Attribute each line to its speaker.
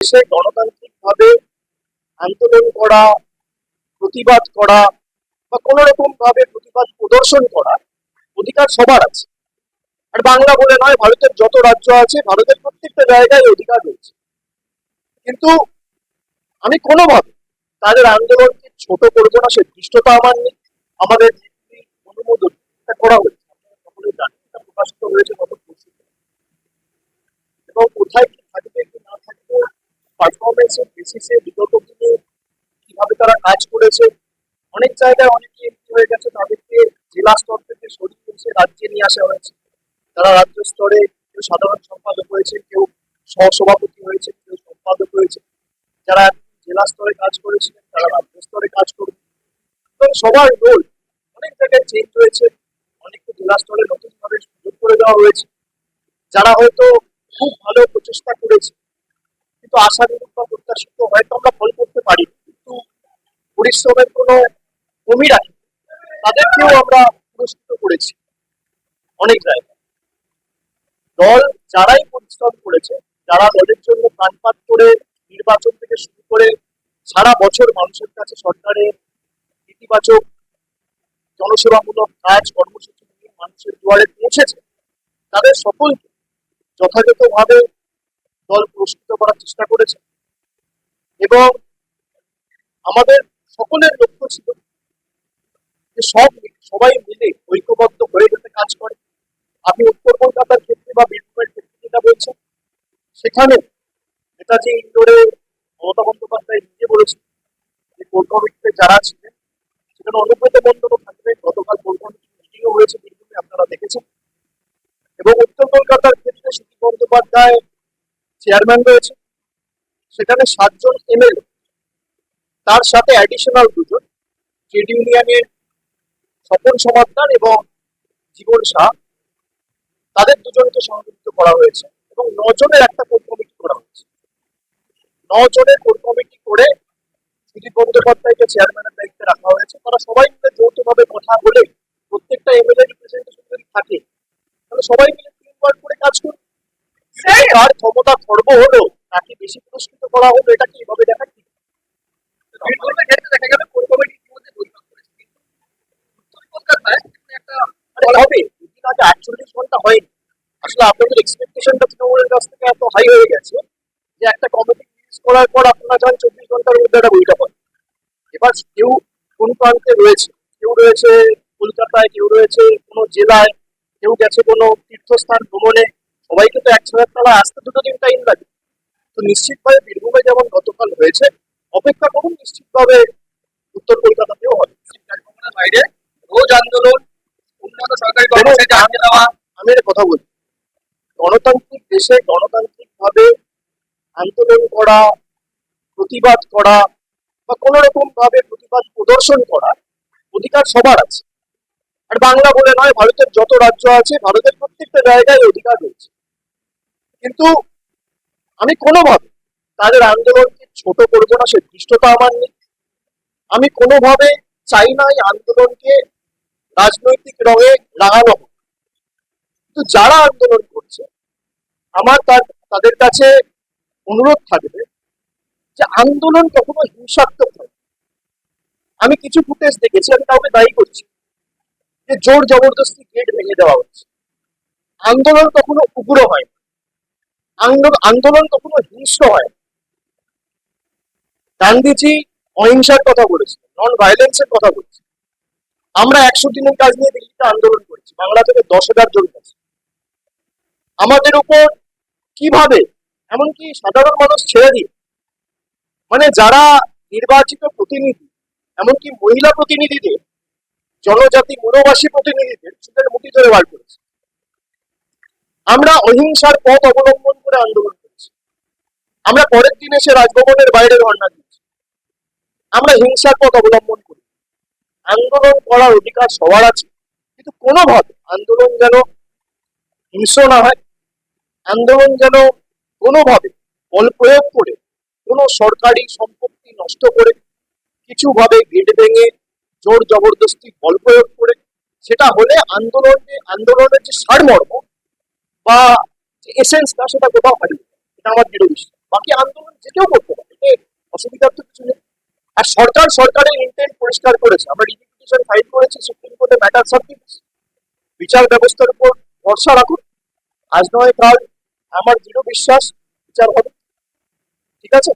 Speaker 1: দেশে গণতান্ত্রিক ভাবে আন্দোলন করা, প্রতিবাদ করা বা কোন রকম ভাবে প্রতিবাদ প্রদর্শন করা অধিকার সবার আছে। আর বাংলা বলে নয়, ভারতের যত রাজ্য আছে, ভারতের প্রত্যেকটা জায়গায় অধিকার রয়েছে। কিন্তু আমি কোনোভাবে তাদের আন্দোলনকে ছোট করব না, সে দৃষ্টতা আমার নেই, আমাদের অনুমোদন করা হয়েছে। প্রকাশিত হয়েছে এবং কোথায় কি থাকবে পারফরমেন্সের বেসিসে বিগত দিনে কীভাবে তারা কাজ করেছে, অনেক জায়গায় অনেকে এমপি হয়ে গেছে তাদেরকে জেলা স্তর থেকে সরিয়ে এসে রাজ্যে নিয়ে আসা হয়েছে। তারা রাজ্য স্তরে কেউ সাধারণ সম্পাদক হয়েছে, কেউ সহসভাপতি হয়েছে, কেউ সম্পাদক হয়েছে। যারা জেলা স্তরে কাজ করেছিলেন, তারা রাজ্য স্তরে কাজ করবে। এবং সবার রোল অনেক জায়গায় চেঞ্জ হয়েছে। অনেককে জেলা স্তরে নতুন ভাবে সুযোগ করে দেওয়া হয়েছে। যারা হয়তো খুব ভালো প্রচেষ্টা করেছে কিন্তু আশানুরূপ বা প্রত্যাশিত হয়তো আমরা ফল করতে পারি। কিন্তু পরিশ্রমের কোনো কমি রাখি তাদেরকেও আমরা পুরস্কৃত করেছি। অনেক জায়গায়। দল যারাই পরিশ্রম করেছে, যারা দলের জন্য প্রাণপাত করে নির্বাচন থেকে শুরু করে সারা বছর মানুষের কাছে সরকারের ইতিবাচক জনসেবামূলক কাজ, কর্মসূচি নিয়ে মানুষের দুয়ারে পৌঁছেছে, তাদের সকলকে যথাযথভাবে দল পুরস্কৃত করার চেষ্টা করেছে। এবং আমাদের সকলের লক্ষ্য ছিল যে সব সবাই মিলে ঐক্যবদ্ধ হয়ে যাতে কাজ করে। আপনি উত্তর কলকাতার ক্ষেত্রে বা বীরভূমের ক্ষেত্রে যেটা বলছেন সেখানে নেতাজি ইন্দোরে মমতা বন্দ্যোপাধ্যায় নিজে বলেছেন যে কোর যারা ছিলেন, সেখানে অনুব্রত মন্ডলও থাকবে। গতকাল কোর মিটিংও হয়েছে বীরভূমে, আপনারা দেখেছেন। এবং উত্তর কলকাতার ক্ষেত্রে সুদীপ বন্দ্যোপাধ্যায় চেয়ারম্যান রয়েছে। সেখানে সাতজন এমএলএ, তার সাথে অ্যাডিশনাল দুজন। ট্রেড ইউনিয়নের স্বপন সমাদ্দার এবং জীবন শাহ তাদের দুজনকে সংযুক্ত করা হয়েছে এবং নজনের একটা কোর কমিটি করা হয়েছে। নজনের কোর কমিটি করে সুদীপ বন্দ্যোপাধ্যায়কে চেয়ারম্যানের দায়িত্বে রাখা হয়েছে। তারা সবাই মিলে যৌথভাবে কথা বলে প্রত্যেকটা এমএলএ রিপ্রেজেন্টেশন যদি থাকে, তাহলে সবাই মিলে টিম ওয়ার্ক করে কাজ করবে তার ক্ষমতা খর্ব হলো, তাকে বেশি পুরস্কৃত করা হলো, এটা কি এভাবে দেখা ঠিক দেখা গেল কলকাতায় একটা হবে আটচল্লিশ ঘণ্টা হয়নি। আসলে আপনাদের কাছ থেকে এত হাই হয়ে গেছে যে একটা করার পর চব্বিশ ঘণ্টার মধ্যে একটা এবার কেউ কোন প্রান্তে রয়েছে? কেউ রয়েছে কলকাতায়, কেউ রয়েছে কোনো জেলায়, কেউ গেছে কোনো তীর্থস্থান ভ্রমণে সবাইকে তো এক ছাদের তলায় আসতে দুটো দিন টাইম লাগে তো নিশ্চিতভাবে বীরভূমে যেমন গতকাল হয়েছে অপেক্ষা করুন নিশ্চিতভাবে উত্তর কলকাতাতেও হবে। বাইরে রোজ আন্দোলন উন্নত সরকারি কর্মচারীকে দেওয়া। আমি কথা বলি গণতান্ত্রিক দেশে গণতান্ত্রিক ভাবে আন্দোলন করা প্রতিবাদ করা বা কোন রকম ভাবে প্রতিবাদ প্রদর্শন করা অধিকার সবার আছে। আর বাংলা বলে নয় ভারতের যত রাজ্য আছে ভারতের প্রত্যেকটা জায়গায় অধিকার রয়েছে। কিন্তু আমি কোনোভাবে তাদের আন্দোলনকে ছোট করব না, সে দৃষ্টতা আমার নেই। আমি কোনোভাবে চাই না এই আন্দোলনকে রাজনৈতিক রঙে লাগানো হোক। কিন্তু যারা আন্দোলন করছে, আমার তাদের কাছে অনুরোধ থাকবে যে আন্দোলন কখনো হিংসাত্মক নয়। আমি কিছু ফুটেজ দেখেছি, আমি কাউকে দায়ী করছি যে জোর জবরদস্তি গেট ভেঙে দেওয়া হচ্ছে। আন্দোলন কখনো উগ্র হয় না। আন্দোলন কখনো হিংস্র হয় গান্ধীজি অহিংসার কথা বলেছেন নন ভায়োলেন্সের কথা বলেছেন আমরা একশো দিনের কাজ নিয়ে দিল্লিতে আন্দোলন করেছি, বাংলা থেকে দশ হাজার জন গেছে। আমাদের উপর কীভাবে, এমনকি সাধারণ মানুষ ছেড়ে দিয়ে মানে যারা নির্বাচিত প্রতিনিধি, এমনকি মহিলা প্রতিনিধিদের, জনজাতি মনোবাসী প্রতিনিধিদের, চুলের মুঠি ধরে বার করেছে। আমরা অহিংসার পথ অবলম্বন করে আন্দোলন করেছি। আমরা পরের দিন এসে রাজভবনের বাইরে ধর্ণা দিয়েছি। আমরা হিংসার পথ অবলম্বন করি। আন্দোলন করার অধিকার সবার আছে। কিন্তু কোনোভাবে আন্দোলন যেন হিংস্র না হয়, আন্দোলন যেন কোনোভাবে বল প্রয়োগ করে কোনো সরকারি সম্পত্তি নষ্ট করে, কিছুভাবে গেট ভেঙে জোর জবরদস্তি বল প্রয়োগ করে, সেটা হলে আন্দোলনে, আন্দোলনের যে সারমর্ম বা এসেন্স না সেটা কোথাও হারিয়ে। এটা আমার দৃঢ় বিশ্বাস। বাকি আন্দোলন যেকেও করতে পারে অসুবিধার তো কিছু নেই। আর সরকার সরকারের ইন্টেন্ট পরিষ্কার করেছে। আমরা রিপিটিশন ফাইল করেছি সুপ্রিম কোর্টে ম্যাটার সাবমিট বিচার ব্যবস্থার উপর ভরসা রাখুন। আজ নয় কাল আমার দৃঢ় বিশ্বাস, বিচার হবে। ঠিক আছে?